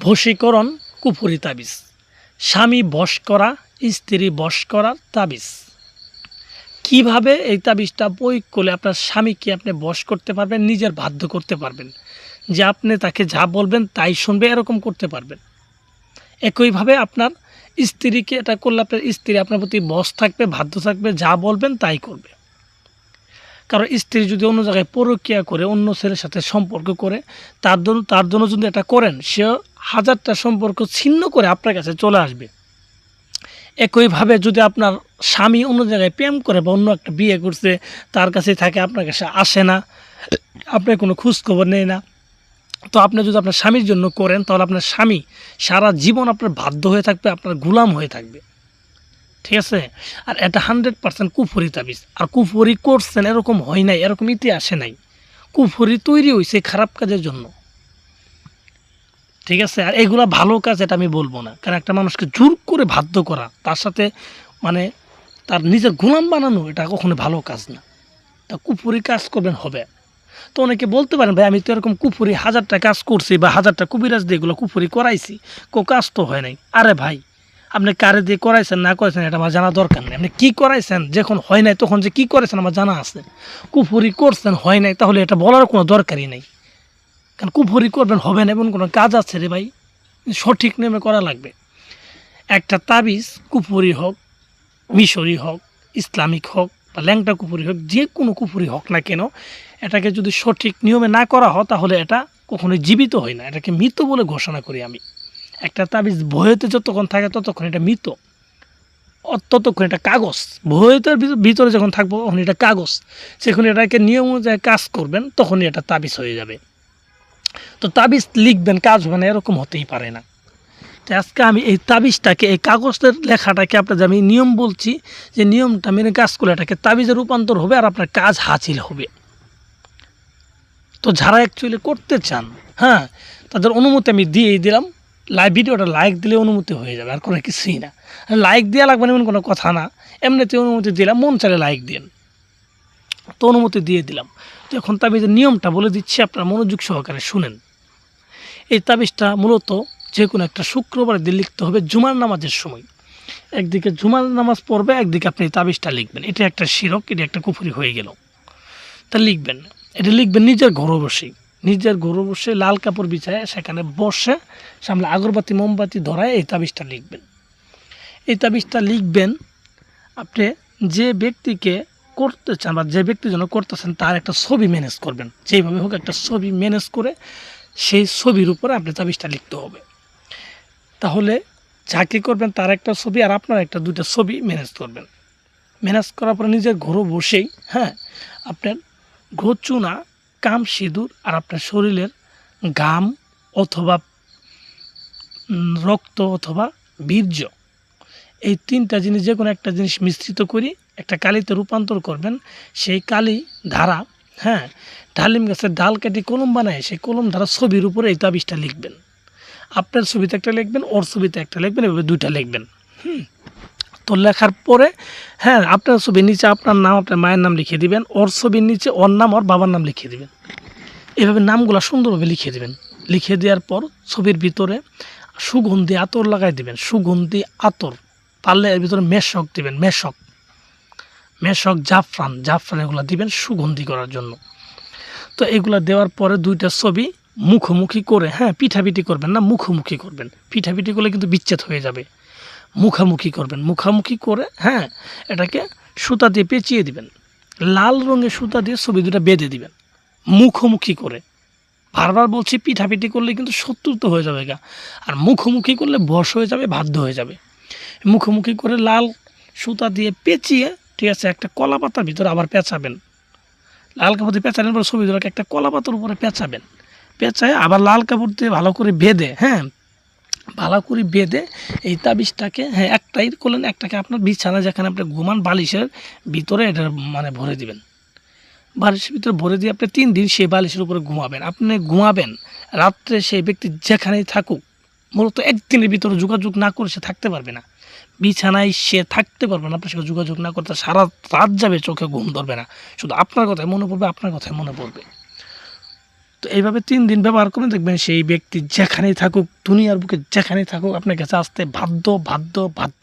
বশীকরণ কুফুরি তাবিজ। স্বামী বশ করা, স্ত্রী বশ করার তাবিজ। কীভাবে এই তাবিজটা প্রয়োগ করলে আপনার স্বামীকে আপনি বশ করতে পারবেন, নিজের বাধ্য করতে পারবেন? যে আপনি তাকে যা বলবেন তাই শুনবে, এরকম করতে পারবেন। একইভাবে আপনার স্ত্রীকে এটা করলে আপনার স্ত্রী আপনার প্রতি বশ থাকবে, বাধ্য থাকবে, যা বলবেন তাই করবে। কারণ স্ত্রী যদি অন্য জায়গায় পরকিয়া করে, অন্য ছেলের সাথে সম্পর্ক করে, তার জন্য তার জন্য যদি এটা করেন সে হাজারটা সম্পর্ক ছিন্ন করে আপনার কাছে চলে আসবে। একইভাবে যদি আপনার স্বামী অন্য জায়গায় প্রেম করে বা অন্য একটা বিয়ে করছে, তার কাছে থাকে, আপনার কাছে আসে না আপনার কোনো খোঁজখবর নেই না। তো আপনি যদি আপনার স্বামীর জন্য করেন, তাহলে আপনার স্বামী সারা জীবন আপনার বাধ্য হয়ে থাকবে, আপনার গুলাম হয়ে থাকবে। ঠিক আছে? আর এটা হান্ড্রেড পার্সেন্ট কুফুরি তাবিজ। আর কুফুরি করছেন এরকম হয় নাই, এরকম ইতিহাসে নাই। কুফুরি তৈরি হয়েছে খারাপ কাজের জন্য। ঠিক আছে? আর এগুলা ভালো কাজ, এটা আমি বলব না। কারণ একটা মানুষকে জোর করে বাধ্য করা, তার সাথে মানে তার নিজের গোলাম বানানো, এটা কখনো ভালো কাজ না। তা কুফুরি কাজ করবেন, হবে। তো অনেকে বলতে পারেন, ভাই, আমি তো এরকম কুফুরি হাজারটা কাজ করছি বা হাজারটা কুবিরাজ দিয়ে এগুলো কুফুরি করাইছি। কো কাজ তো হয় নাই। আরে ভাই, আপনি কারে দিয়ে করাইছেন, না করাইছেন, এটা আমার জানা দরকার নেই। আপনি কী করাইছেন, যখন হয় নাই, তখন যে কী করেছেন, আমার জানা আছে। কুফুরি করছেন, হয় নাই, তাহলে এটা বলার কোনো দরকারই নেই। কারণ কুফুরি করবেন, হবে না, এমন কোনো কাজ আছে রে ভাই? সঠিক নেমে করা লাগবে। একটা তাবিজ কুফুরি হোক, মিশরি হোক, ইসলামিক হোক, বা ল্যাংটা কুফুরি হোক, যে কোনো কুফুরি হোক না কেন, এটাকে যদি সঠিক নিয়মে না করা হয়, তাহলে এটা কখনোই জীবিত হয় না। এটাকে মৃত বলে ঘোষণা করি আমি। একটা তাবিজ ভয়েতে যতক্ষণ থাকে, ততক্ষণ এটা মৃত। ততক্ষণ এটা কাগজ। ভয়েতের ভিতরে যখন থাকব, তখন এটা কাগজ। সেখানে এটাকে নিয়ম অনুযায়ী কাজ করবেন, তখনই এটা তাবিজ হয়ে যাবে। তো তাবিজ লিখবেন, কাজ হবে না, এরকম হতেই পারে না। তো আজকে আমি এই তাবিজটাকে, এই কাগজের লেখাটাকে আপনাদের আমি নিয়ম বলছি, যে নিয়মটা মেনে কাজ করলে এটাকে তাবিজে রূপান্তর হবে আর আপনার কাজ হাসিল হবে। তো যারা অ্যাকচুয়ালি করতে চান হ্যাঁ তাদের অনুমতি আমি দিয়েই দিলাম। লাইভ ভিডিওটা লাইক দিলে অনুমতি হয়ে যাবে, আর কোনো কিছুই না। লাইক দেওয়া লাগবে না, এমন কোনো কথা না। এমনিতে অনুমতি দিলাম, মন চাইলে লাইক দিন তো অনুমতি দিয়ে দিলাম। তো এখন তাবিজের নিয়মটা বলে দিচ্ছি, আপনারা মনোযোগ সহকারে শুনেন। এই তাবিজটা মূলত যে কোনো একটা শুক্রবারের দিন লিখতে হবে জুমার নামাজের সময়। একদিকে জুমার নামাজ পড়বে, একদিকে আপনি তাবিজটা লিখবেন। এটা একটা শিরক, এটা একটা কুফুরি হয়ে গেল। তা লিখবেন, এটা লিখবেন নিজের ঘরে বসেই নিজের ঘরে বসে লাল কাপড় বিছায় সেখানে বসে সামনে আগরবাতি, মোমবাতি ধরায় এই তাবিজটা লিখবেন। এই তাবিজটা লিখবেন, আপনি যে ব্যক্তিকে করতে চান বা যে ব্যক্তির জন্য করতেছেন, তার একটা ছবি ম্যানেজ করবেন। যেইভাবে হোক একটা ছবি ম্যানেজ করে সেই ছবির উপরে আপনি তাবিজটা লিখতে হবে। তাহলে যাকে করবেন তার একটা ছবি আর আপনার একটা দুইটা ছবি ম্যানেজ করবেন। ম্যানেজ করার পরে নিজের ঘরে বসেই হ্যাঁ আপনার ঘর, চুনা, কাম, সিঁদুর আর আপনার শরীরের ঘাম অথবা রক্ত অথবা বীর্য এই তিনটা জিনিস, যে কোনো একটা জিনিস মিশ্রিত করি, একটা কালিতে রূপান্তর করবেন। সেই কালি ধারা হ্যাঁ ডালিম গাছের ডাল কেটে কলম বানায়, সেই কলম ধারা ছবির উপরে এই তাবিজটা লিখবেন। আপনার ছবিতে একটা লিখবেন, ওর ছবিতে একটা লিখবেন, এভাবে দুইটা লিখবেন। হুম, তো লেখার পরে হ্যাঁ আপনার ছবির নিচে আপনার নাম, আপনার মায়ের নাম লিখে দিবেন, ওর ছবির নিচে ওর নাম, ওর বাবার নাম লিখে দিবেন। এভাবে নামগুলো সুন্দরভাবে লিখে দিবেন। লিখে দেওয়ার পর ছবির ভিতরে সুগন্ধি আতর লাগাই দিবেন, সুগন্ধি আতর। পারলে এর ভিতরে মেশক দিবেন, মেশক। মেশক জাফরান জাফরান এগুলো দিবেন সুগন্ধি করার জন্য। তো এগুলা দেওয়ার পরে দুইটা ছবি মুখোমুখি করে হ্যাঁ পিঠাপিঠি করবেন না, মুখোমুখি করবেন। পিঠাপিঠি করলে কিন্তু বিচ্ছেদ হয়ে যাবে। মুখামুখি করবেন। মুখামুখি করে হ্যাঁ এটাকে সুতা দিয়ে পেঁচিয়ে দিবেন। লাল রঙের সুতা দিয়ে ছবি দুটা বেঁধে দিবেন। মুখোমুখি করে। বারবার বলছি পিঠাপিঠি করলে কিন্তু শত্রুত হয়ে যাবে গা। আর মুখোমুখি করলে বশ হয়ে যাবে, বাধ্য হয়ে যাবে। মুখোমুখি করে লাল সুতা দিয়ে পেঁচিয়ে, ঠিক আছে, একটা কলা পাতার ভিতরে আবার পেঁচাবেন। লাল কাপড় দিয়ে পেঁচানোর পর ছবি দুটাকে একটা কলা পাতার উপরে পেঁচাবেন। পেঁচায় আবার লাল কাপড় দিয়ে ভালো করে বেঁধে হ্যাঁ ভালো করে বেঁধে এই তাবিজটাকে হ্যাঁ একটাই করলেন, একটাকে আপনার বিছানা যেখানে আপনি ঘুমান বালিশের ভিতরে এটা মানে ভরে দিবেন। বালিশের ভিতরে ভরে দিয়ে আপনি তিন দিন সেই বালিশের উপরে ঘুমাবেন। আপনি ঘুমাবেন, রাত্রে সেই ব্যক্তি যেখানেই থাকুক মূলত একদিনের ভিতরে যোগাযোগ না করে সে থাকতে পারবে না। বিছানায় সে থাকতে পারবে না, আপনার সাথে যোগাযোগ না করতে সারা রাত যাবে, চোখে ঘুম ধরবে না। শুধু আপনার কথায় মনে পড়বে, আপনার কথায় মনে পড়বে। তো এইভাবে তিন দিন ব্যবহার করে দেখবেন সেই ব্যক্তি যেখানেই থাকুক, দুনিয়ার বুকে যেখানেই থাকুক, আপনার কাছে আসতে বাধ্য বাধ্য বাধ্য।